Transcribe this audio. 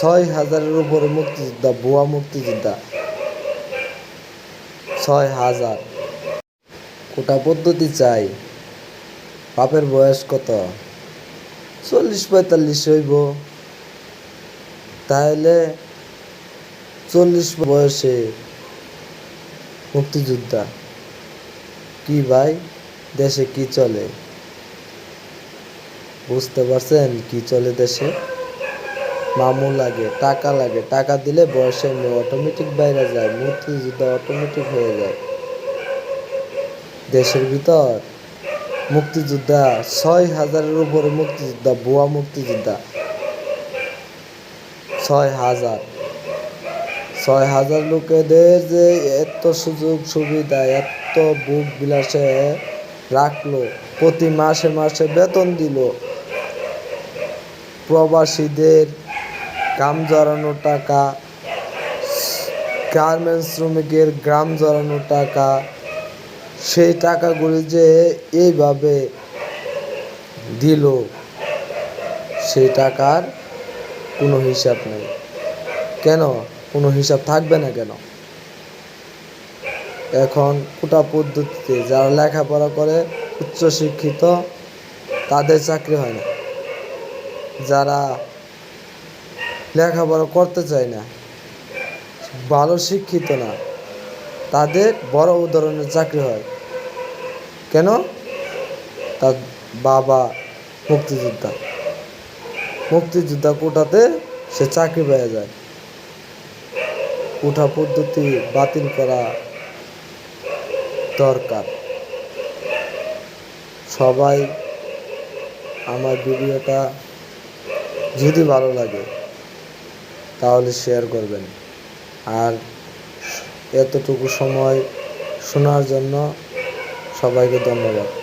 ছয় হাজারের উপরে মুক্তিযোদ্ধা, ভুয়া মুক্তিযোদ্ধা। ছয় হাজার। কোটা পদ্ধতি চাই। বাপের বয়স কত? চল্লিশ পঁয়তাল্লিশ হইব। তাহলে চল্লিশ বয়সে মুক্তিযোদ্ধা। কি ভাই? দেশে কি চলে? বুঝতে পারছেন কি চলে দেশে? মামু লাগে, টাকা লাগে। টাকা দিলে বয়সে অটোমেটিক বাইরে যায় মুক্তিযুদ্ধ অটোমেটিক হয়ে যায়। দেশের ভিতর মুক্তিযোদ্ধা, ছয় হাজারের উপরে মুক্তিযোদ্ধা, ভুয়া মুক্তিযোদ্ধা। ছয় হাজার। ছয় হাজার লোকেদের যে এত সুযোগ সুবিধা, এত বুক বিলাসে রাখল, প্রতি মাসে মাসে বেতন দিল। প্রবাসীদের কাম জড়ানো টাকা, গার্মেন্টস শ্রমিকের গ্রাম জড়ানো টাকা, সেই টাকাগুলি যে এইভাবে দিল, সেই টাকার কোনো হিসাব নেই। কেন? কোনো হিসাব থাকবে না কেন? এখন কোটা পদ্ধতিতে যারা লেখাপড়া করে, উচ্চশিক্ষিত, তাদের চাকরি হয় না। যারা লেখাপড়া করতে চায় না। ভালো শিক্ষিত না। তাদের বড় ধরনের চাকরি হয়। কেন? তার বাবা মুক্তিযোদ্ধা। মুক্তিযোদ্ধা কোটাতে সে চাকরি পেয়ে যায়। কোঠা পদ্ধতি বাতিল করা দরকার। সবাই আমার ভিডিওটা যদি ভালো লাগে তাহলে শেয়ার করবেন। আর এতটুকু সময় শোনার জন্য সবাইকে ধন্যবাদ।